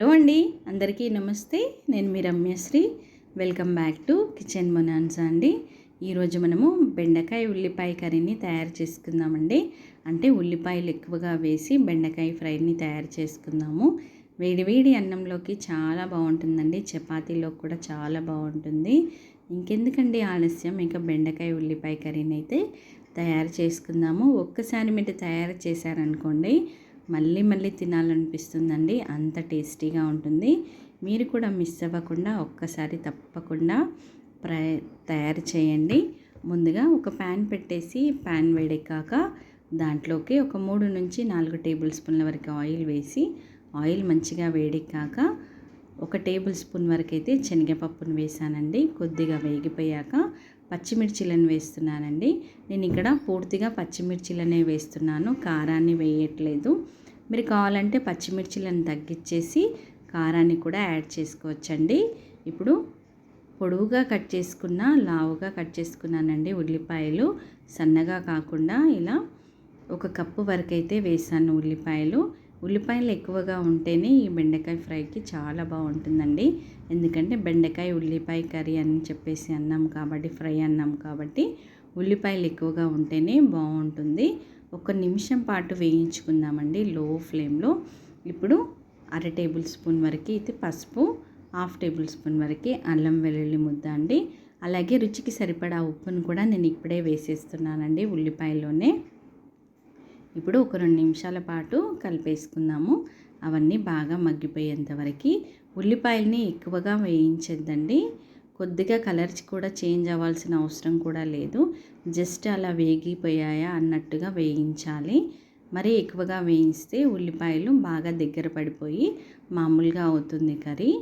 Hello అండి అందరికీ నమస్తే. నేను మీ Ramyashri. Welcome back to kitchen మొనాన్సా అండి. ఈరోజు మనము బెండకాయ ఉల్లిపాయ కర్రీని తయారు చేసుకుందామండి. అంటే ఉల్లిపాయలు ఎక్కువగా వేసి బెండకాయ ఫ్రైని తయారు చేసుకుందాము. వేడివేడి అన్నంలోకి చాలా బాగుంటుందండి. చపాతీలో కూడా చాలా బాగుంటుంది. ఇంకెందుకండి ఆలస్యం? ఇంకా బెండకాయ ఉల్లిపాయ కర్రీని అయితే తయారు చేసుకుందాము. ఒక్కసారి మీరు తయారు చేశారనుకోండి మళ్ళీ మళ్ళీ తినాలనిపిస్తుందండి. అంత టేస్టీగా ఉంటుంది. మీరు కూడా మిస్ అవ్వకుండా ఒక్కసారి తప్పకుండా ప్రయ తయారు చేయండి. ముందుగా ఒక ప్యాన్ పెట్టేసి ప్యాన్ వేడెక్కాక దాంట్లోకి ఒక మూడు నుంచి నాలుగు టేబుల్ స్పూన్ల వరకు ఆయిల్ వేసి ఆయిల్ మంచిగా వేడెక్కాక ఒక టేబుల్ స్పూన్ వరకు అయితే శనగపప్పును వేసానండి. కొద్దిగా వేగిపోయాక పచ్చిమిర్చిలను వేస్తున్నానండి. నేను ఇక్కడ పూర్తిగా పచ్చిమిర్చిలనే వేస్తున్నాను. కారాన్ని వేయట్లేదు. మీరు కావాలంటే పచ్చిమిర్చిలను తగ్గించేసి కారాన్ని కూడా యాడ్ చేసుకోవచ్చండి. ఇప్పుడు పొడవుగా కట్ చేసుకున్న లావుగా కట్ చేసుకున్నానండి ఉల్లిపాయలు. సన్నగా కాకుండా ఇలా ఒక కప్పు వరకు అయితే వేసాను ఉల్లిపాయలు. ఉల్లిపాయలు ఎక్కువగా ఉంటేనే ఈ బెండకాయ ఫ్రైకి చాలా బాగుంటుందండి. ఎందుకంటే బెండకాయ ఉల్లిపాయ కర్రీ అని చెప్పేసి అన్నాం కాబట్టి ఫ్రై అన్నాం కాబట్టి ఉల్లిపాయలు ఎక్కువగా ఉంటేనే బాగుంటుంది. ఒక నిమిషం పాటు వేయించుకుందామండి లో ఫ్లేమ్లో. ఇప్పుడు అర టేబుల్ స్పూన్ వరకు అయితే పసుపు హాఫ్ టేబుల్ స్పూన్ వరకు అల్లం వెల్లుల్లి ముద్ద అండి. అలాగే రుచికి సరిపడా ఉప్పును కూడా నేను ఇప్పుడే వేసేస్తున్నానండి ఉల్లిపాయలోనే. ఇప్పుడు ఒక రెండు నిమిషాల పాటు కలిపేసుకుందాము. అవన్నీ బాగా మగ్గిపోయేంత వరకు. ఉల్లిపాయల్ని ఎక్కువగా వేయించద్దండి. కొద్దిగా కలర్ కూడా చేంజ్ అవ్వాల్సిన అవసరం కూడా లేదు. జస్ట్ అలా వేగిపోయాయా అన్నట్టుగా వేయించాలి. మరీ ఎక్కువగా వేయిస్తే ఉల్లిపాయలు బాగా దగ్గర పడిపోయి మామూలుగా అవుతుంది కర్రీ.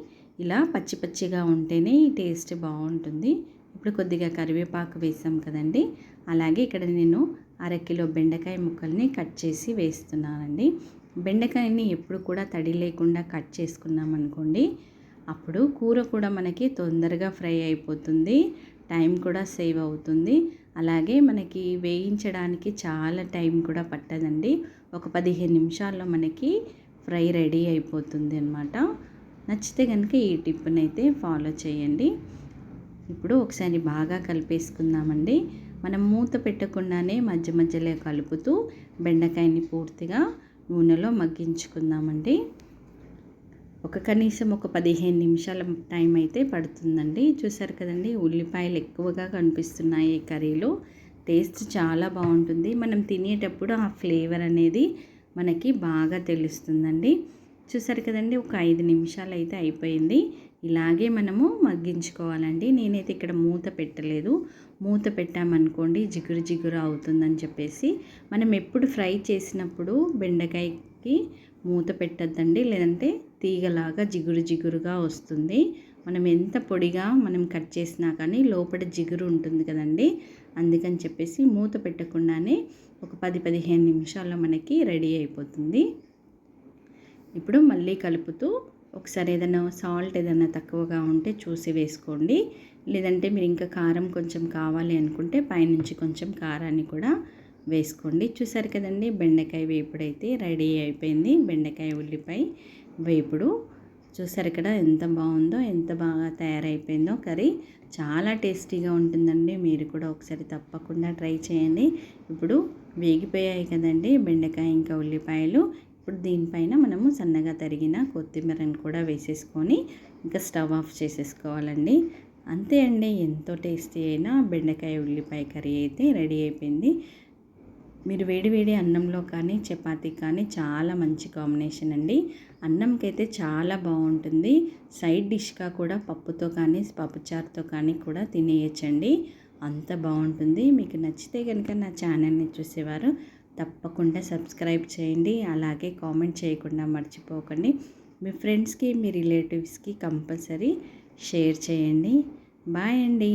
ఇలా పచ్చి పచ్చిగా ఉంటేనే ఈ టేస్ట్ బాగుంటుంది. ఇప్పుడు కొద్దిగా కరివేపాకు వేసాం కదండి. అలాగే ఇక్కడ నేను అరకిలో బెండకాయ ముక్కల్ని కట్ చేసి వేస్తున్నానండి. బెండకాయని ఎప్పుడు కూడా తడి లేకుండా కట్ చేసుకున్నాం అనుకోండి అప్పుడు కూర కూడా మనకి తొందరగా ఫ్రై అయిపోతుంది టైం కూడా సేవ్ అవుతుంది. అలాగే మనకి వేయించడానికి చాలా టైం కూడా పట్టదండి. ఒక పదిహేను నిమిషాల్లో మనకి ఫ్రై రెడీ అయిపోతుంది అనమాట నచ్చితే కనుక ఈ టిప్ని అయితే ఫాలో చేయండి. ఇప్పుడు ఒకసారి బాగా కలిపేసుకుందామండి. మనం మూత పెట్టకుండానే మధ్య మధ్యలో కలుపుతూ బెండకాయని పూర్తిగా నూనెలో మగ్గించుకుందామండి. ఒక కనీసం ఒక పదిహేను నిమిషాల టైం అయితే పడుతుందండి. చూసారు కదండి ఉల్లిపాయలు ఎక్కువగా కనిపిస్తున్నాయి కర్రీలో. టేస్ట్ చాలా బాగుంటుంది. మనం తినేటప్పుడు ఆ ఫ్లేవర్ అనేది మనకి బాగా తెలుస్తుందండి. చూసారు కదండి ఒక ఐదు నిమిషాలు అయితే అయిపోయింది. ఇలాగే మనము మగ్గించుకోవాలండి. నేనైతే ఇక్కడ మూత పెట్టలేదు. మూత పెట్టామనుకోండి జిగురు జిగురు అవుతుందని చెప్పేసి మనం ఎప్పుడు ఫ్రై చేసినప్పుడు బెండకాయకి మూత పెట్టద్దండి. లేదంటే తీగలాగా జిగురు జిగురుగా వస్తుంది. మనం ఎంత పొడిగా మనం కట్ చేసినా కానీ లోపల జిగురు ఉంటుంది కదండి. అందుకని చెప్పేసి మూత పెట్టకుండానే ఒక పది పదిహేను నిమిషాల్లో మనకి రెడీ అయిపోతుంది. ఇప్పుడు మళ్ళీ కలుపుతూ ఒకసారి ఏదైనా సాల్ట్ ఏదైనా తక్కువగా ఉంటే చూసి వేసుకోండి. లేదంటే మీరు ఇంకా కారం కొంచెం కావాలి అనుకుంటే పైనుంచి కొంచెం కారాన్ని కూడా వేసుకోండి. చూసారు కదండి బెండకాయ వేపుడైతే రెడీ అయిపోయింది. బెండకాయ ఉల్లిపాయ వేపుడు చూసారు ఇక్కడ ఎంత బాగుందో ఎంత బాగా తయారైపోయిందో కర్రీ. చాలా టేస్టీగా ఉంటుందండి. మీరు కూడా ఒకసారి తప్పకుండా ట్రై చేయండి. ఇప్పుడు వేగిపోయాయి కదండి బెండకాయ ఇంకా ఉల్లిపాయలు. ఇప్పుడు దీనిపైన మనము సన్నగా తరిగిన కొత్తిమీరని కూడా వేసేసుకొని ఇంకా స్టవ్ ఆఫ్ చేసేసుకోవాలండి. అంతే అండి. ఎంతో టేస్టీ అయినా బెండకాయ ఉల్లిపాయ కర్రీ అయితే రెడీ అయిపోయింది. మీరు వేడివేడి అన్నంలో కానీ చపాతీ కానీ చాలా మంచి కాంబినేషన్ అండి. అన్నంకైతే చాలా బాగుంటుంది. సైడ్ డిష్గా కూడా పప్పుతో కానీ పప్పుచారుతో కానీ కూడా తినేయచ్చండి. అంత బాగుంటుంది. మీకు నచ్చితే కనుక నా ఛానల్ని చూసేవారు. తప్పకుండా సబ్స్క్రైబ్ చేయండి. అలాగే కామెంట్ చేయకుండా మర్చిపోకండి. మీ ఫ్రెండ్స్కి మీ రిలేటివ్స్కి కంపల్సరీ షేర్ చేయండి. బాయ్ అండి.